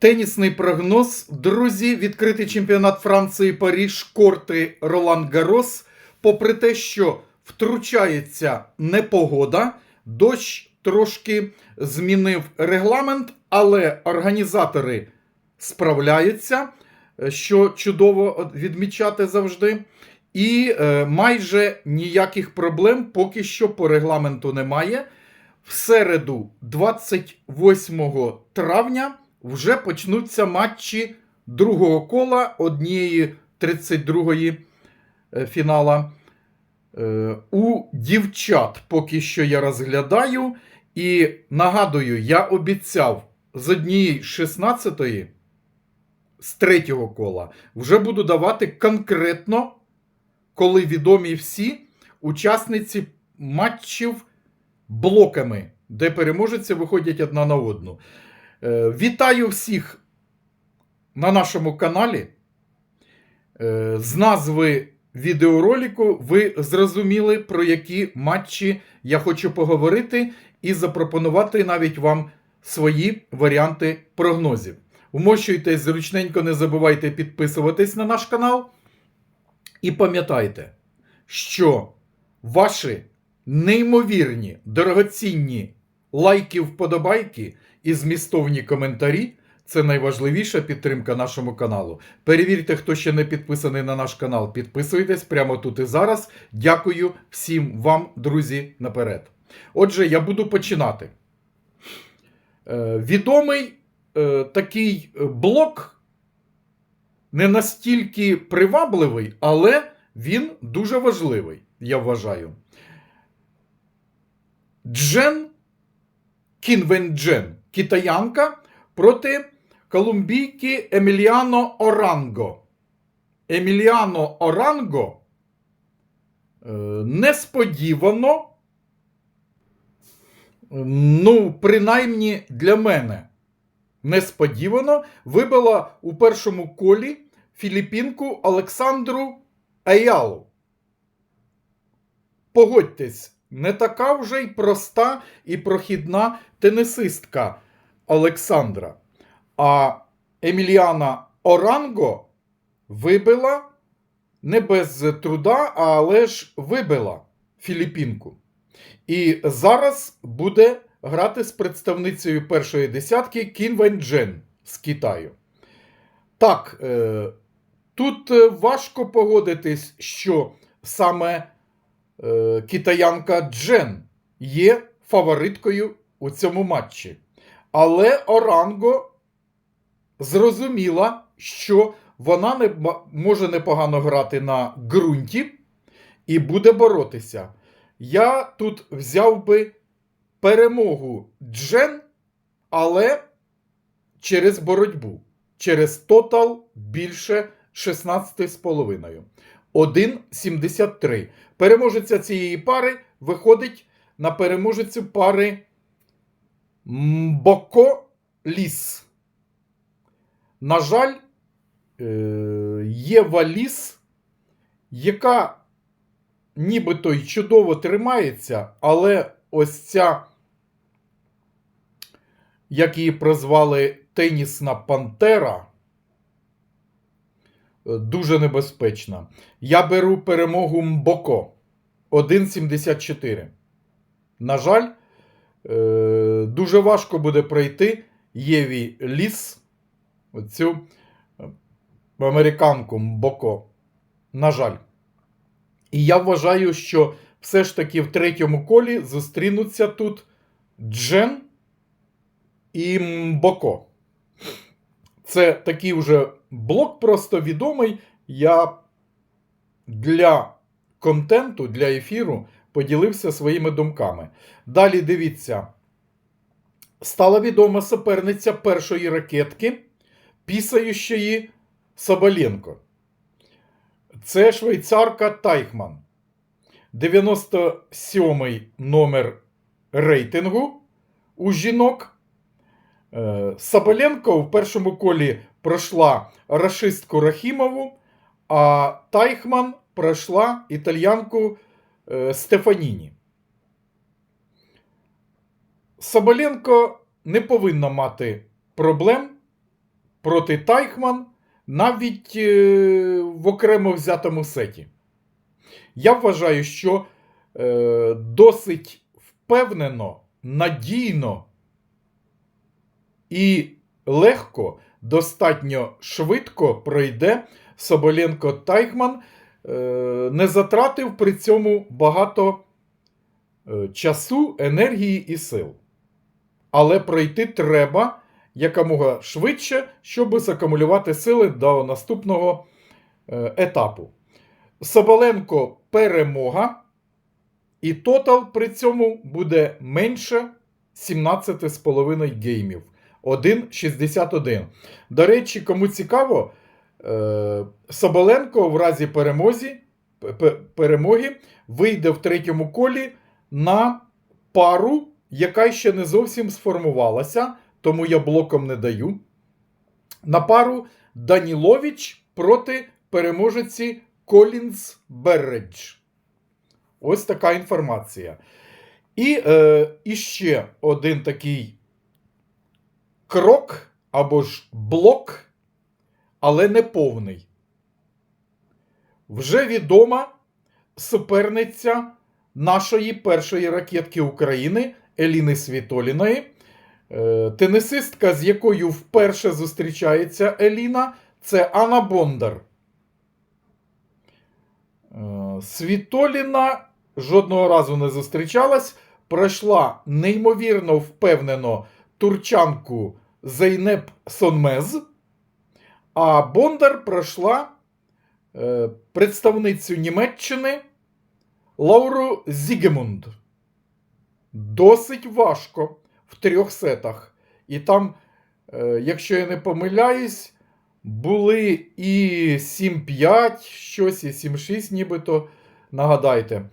Тенісний прогноз. Друзі, відкритий чемпіонат Франції Паріж, корти Ролан Гарос. Попри те, що втручається непогода, дощ трошки змінив регламент, але організатори справляються, що чудово відмічати завжди. І е, майже ніяких проблем поки що по регламенту немає. В середу, 28 травня, вже почнуться матчі другого кола однієї 32-ї е, фінала. Е, У дівчат поки що я розглядаю. І нагадую, я обіцяв з однієї 16-ї, з третього кола, вже буду давати конкретно, коли відомі всі учасниці матчів блоками, де переможці виходять одна на одну. Е, Вітаю всіх на нашому каналі. Е, З назви відеоролику ви зрозуміли, про які матчі я хочу поговорити і запропонувати навіть вам свої варіанти прогнозів. Вмощуйтесь зручненько, не забувайте підписуватись на наш канал. І пам'ятайте, що ваші неймовірні, дорогоцінні лайки, вподобайки і змістовні коментарі це найважливіша підтримка нашому каналу. Перевірте, хто ще не підписаний на наш канал. Підписуйтесь прямо тут і зараз. Дякую всім вам, друзі, наперед. Отже, я буду починати. Е, відомий е, такий блок не настільки привабливий, але він дуже важливий, я вважаю. Джен Кінвенджен, китаянка проти колумбійки Еміліано Оранго. Еміліано Оранго е, несподівано, ну, принаймні для мене, несподівано вибила у першому колі філіппінку Олександру Еялу. Погодьтесь, не така вже й проста і прохідна тенісистка Олександра. А Еміліана Оранго вибила не без труда, але ж вибила Філіппінку. І зараз буде грати з представницею першої десятки Кін Вен Джен з Китаю. Так, е, тут важко погодитись, що саме китаянка Джен є фавориткою у цьому матчі. Але Оранго зрозуміла, що вона не може непогано грати на ґрунті і буде боротися. Я тут взяв би перемогу Джен, але через боротьбу. Через тотал більше 16,5. 1,73. Переможеця цієї пари виходить на переможецю пари Мбоко Ліс. На жаль, е, Єва Ліс, яка нібито й чудово тримається, але ось ця, як її прозвали Тенісна Пантера, дуже небезпечна. Я беру перемогу Мбоко 1,74. На жаль, е, дуже важко буде пройти Єві Ліс, оцю е, американку Мбоко. На жаль. І я вважаю, що все ж таки в третьому колі зустрінуться тут Джен і Мбоко. Це такий вже блок просто відомий. Я для контенту, для ефіру поділився своїми думками. Далі дивіться. Стала відома суперниця першої ракетки, пісаючої Соболенко. Це швейцарка Тайхман. 97-й номер рейтингу у жінок. Е, Соболенко в першому колі пройшла рашистку Рахімову, а Тайхман пройшла італьянку е, Стефаніні. Соболенко не повинна мати проблем проти Тайхман навіть е, в окремо взятому сеті. Я вважаю, що досить впевнено, надійно і легко, достатньо швидко пройде Соболенко Тайхман, е, не затратив при цьому багато е, часу, енергії і сил. Але пройти треба якомога швидше, щоб закумулювати сили до наступного е, етапу. Соболенко перемога, і тотал при цьому буде менше 17,5 геймів. 1,61. До речі, кому цікаво, е, Соболенко в разі перемозі, перемоги вийде в третьому колі на пару, яка ще не зовсім сформувалася, тому я блоком не даю. На пару Данілович проти переможеці Колінз Берредж. Ось така інформація. І е, іще один такий крок або ж блок, але не повний. Вже відома суперниця нашої першої ракетки України Еліни Світоліної. Е, Тенісистка, з якою вперше зустрічається Еліна, це Анна Бондар. Е, Світоліна жодного разу не зустрічалась, пройшла неймовірно впевнено турчанку Зейнеп Сонмез, а Бондар пройшла е, представницю Німеччини Лауру Зігемунд. Досить важко в трьох сетах. І там, е, якщо я не помиляюсь, були і 7-5, щось, і 7-6, нібито. Нагадайте.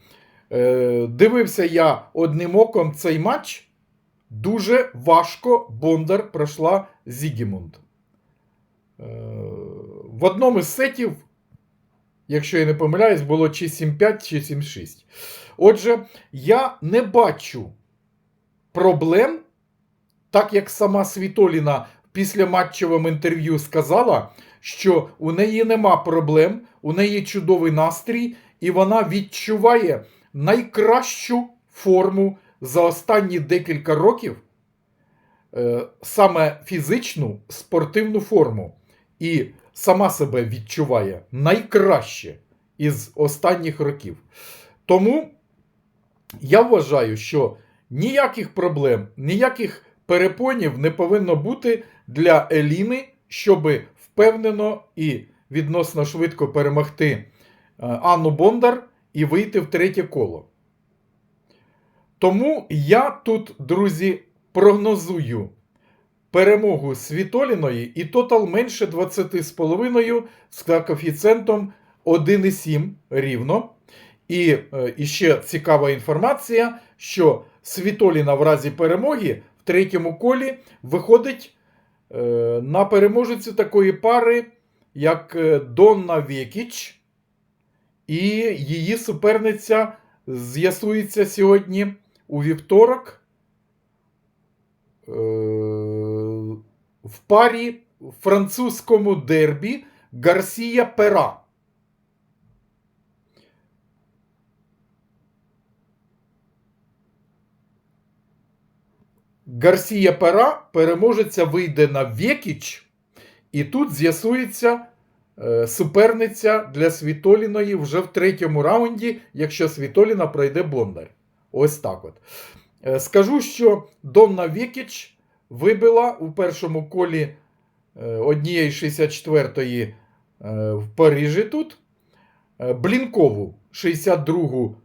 Е, Дивився я одним оком цей матч. Дуже важко Бондар пройшла Зігімунд. Е, В одному з сетів, якщо я не помиляюсь, було чи 7-5, чи 7-6. Отже, я не бачу проблем, так як сама Світоліна в післяматчевому інтерв'ю сказала, що у неї нема проблем, у неї чудовий настрій, і вона відчуває найкращу форму за останні декілька років, е, саме фізичну спортивну форму. І сама себе відчуває найкраще із останніх років. Тому я вважаю, що ніяких проблем, ніяких перепонів не повинно бути для Еліни, щоб впевнено і відносно швидко перемогти е, Анну Бондар і вийти в третє коло. Тому я тут, друзі, прогнозую перемогу Світоліної і тотал менше 20,5 з коефіцієнтом 1,7 рівно. І, е, і ще цікава інформація, що Світоліна в разі перемоги в третьому колі виходить е, на переможецю такої пари, як е, Донна Вєкіч, і її суперниця з'ясується сьогодні у вівторок е, в парі французькому дербі Гарсія Пера. Гарсія Пера переможеця вийде на Вєкіч, і тут з'ясується е, суперниця для Світоліної вже в третьому раунді, якщо Світоліна пройде Бондар. Ось так от. Е, Скажу, що Донна Вєкіч вибила у першому колі е, однієї 64-ї е, в Парижі тут. Блінкову 62-гу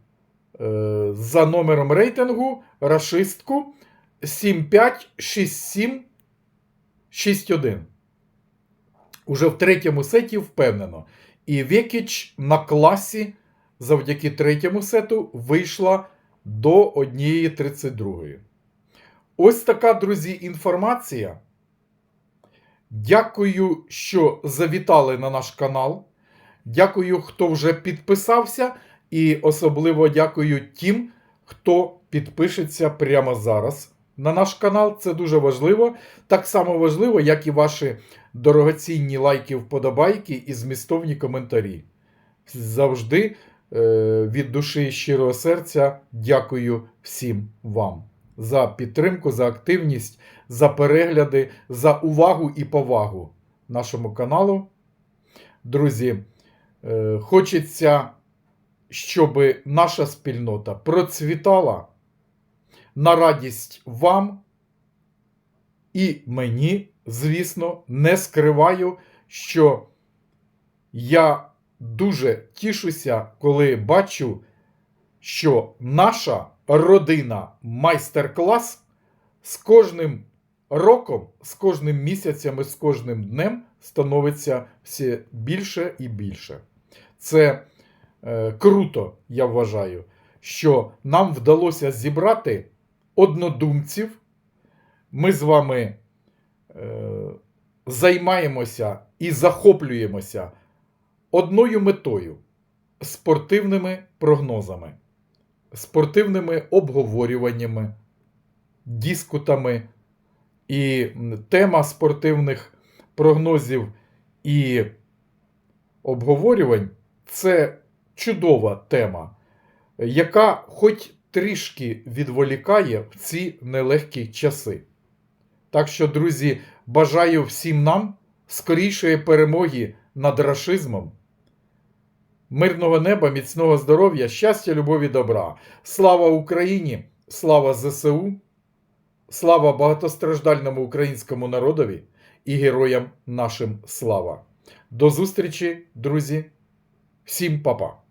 е, за номером рейтингу, рашистку 7-5, 6-7, 6-1. Уже в третьому сеті впевнено. І Вєкіч на класі завдяки третьому сету вийшла до 1.32. Ось така, друзі, інформація. Дякую, що завітали на наш канал. Дякую, хто вже підписався. І особливо дякую тим, хто підпишеться прямо зараз на наш канал. Це дуже важливо. Так само важливо, як і ваші дорогоцінні лайки, вподобайки і змістовні коментарі. Завжди від душі і щирого серця дякую всім вам за підтримку, за активність, за перегляди, за увагу і повагу нашому каналу. Друзі, е, хочеться, щоб наша спільнота процвітала на радість вам і мені, звісно, не скриваю, що я дуже тішуся, коли бачу, що наша родина майстер-клас з кожним роком, з кожним місяцем і з кожним днем становиться все більше і більше. Це е, круто, я вважаю, що нам вдалося зібрати однодумців. Ми з вами е, займаємося і захоплюємося одною метою спортивними прогнозами, спортивними обговорюваннями, дискутами. І тема спортивних прогнозів і обговорювань це чудова тема, яка хоч трішки відволікає в ці нелегкі часи. Так що, друзі, бажаю всім нам скорішої перемоги над рашизмом, мирного неба, міцного здоров'я, щастя, любові, добра. Слава Україні! Слава ЗСУ! Слава багатостраждальному українському народові і героям нашим слава! До зустрічі, друзі! Всім па-па!